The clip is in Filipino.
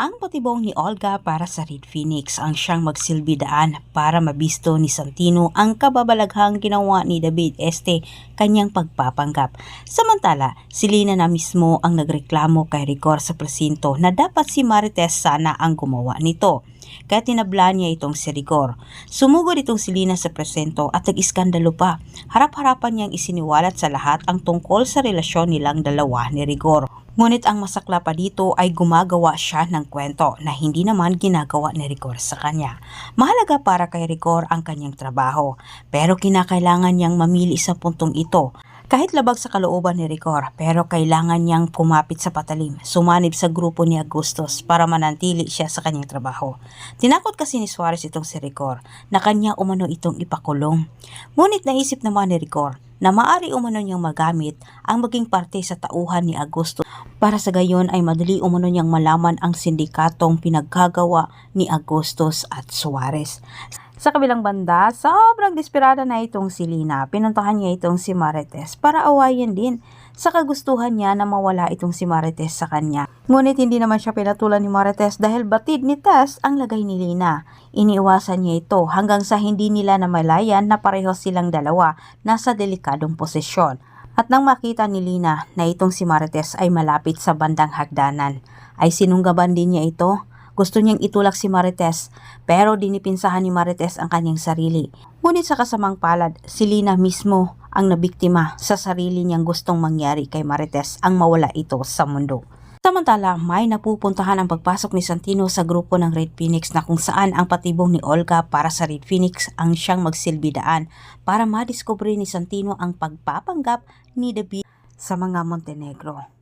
Ang patibong ni Olga para sa Red Phoenix ang siyang magsilbi daan para mabisto ni Santino ang kababalaghang ginawa ni David Este kanyang pagpapanggap. Samantala, si Lina na mismo ang nagreklamo kay Rigor sa presinto na dapat si Marites sana ang gumawa nito. Kaya tinabla niya itong si Rigor. Sumugod itong si Lina sa presento at nag-iskandalo pa. Harap-harapan niyang isiniwalat sa lahat ang tungkol sa relasyon nilang dalawa ni Rigor. Ngunit ang masakla pa dito ay gumagawa siya ng kwento na hindi naman ginagawa ni Rigor sa kanya. Mahalaga para kay Rigor ang kanyang trabaho, pero kinakailangan niyang mamili sa puntong ito. Kahit labag sa kalooban ni Rigor, pero kailangan niyang kumapit sa patalim, sumanib sa grupo ni Agustos para manantili siya sa kanyang trabaho. Tinakot kasi ni Suarez itong si Rigor na kanya umano itong ipakulong. Ngunit naisip naman ni Rigor na maari umano niyang magamit ang maging parte sa tauhan ni Agustos para sa gayon ay madali umano niyang malaman ang sindikatong pinagkagawa ni Agustos at Suarez. Sa kabilang banda, sobrang desperada na itong si Lina. Pinuntahan niya itong si Marites para awayin din sa kagustuhan niya na mawala itong si Marites sa kanya. Ngunit hindi naman siya pinatulan ni Marites dahil batid ni Tess ang lagay ni Lina. Iniiwasan niya ito hanggang sa hindi nila namalayan na pareho silang dalawa nasa delikadong posisyon. At nang makita ni Lina na itong si Marites ay malapit sa bandang hagdanan, ay sinunggaban din niya ito gusto niyang itulak si Marites pero dinipinsahan ni Marites ang kanyang sarili. Ngunit sa kasamang palad, si Lina mismo ang nabiktima sa sarili niyang gustong mangyari kay Marites ang mawala ito sa mundo. Samantala, may napupuntahan ang pagpasok ni Santino sa grupo ng Red Phoenix na kung saan ang patibong ni Olga para sa Red Phoenix ang siyang magsilbidaan para madiskubre ni Santino ang pagpapanggap ni David sa mga Montenegro.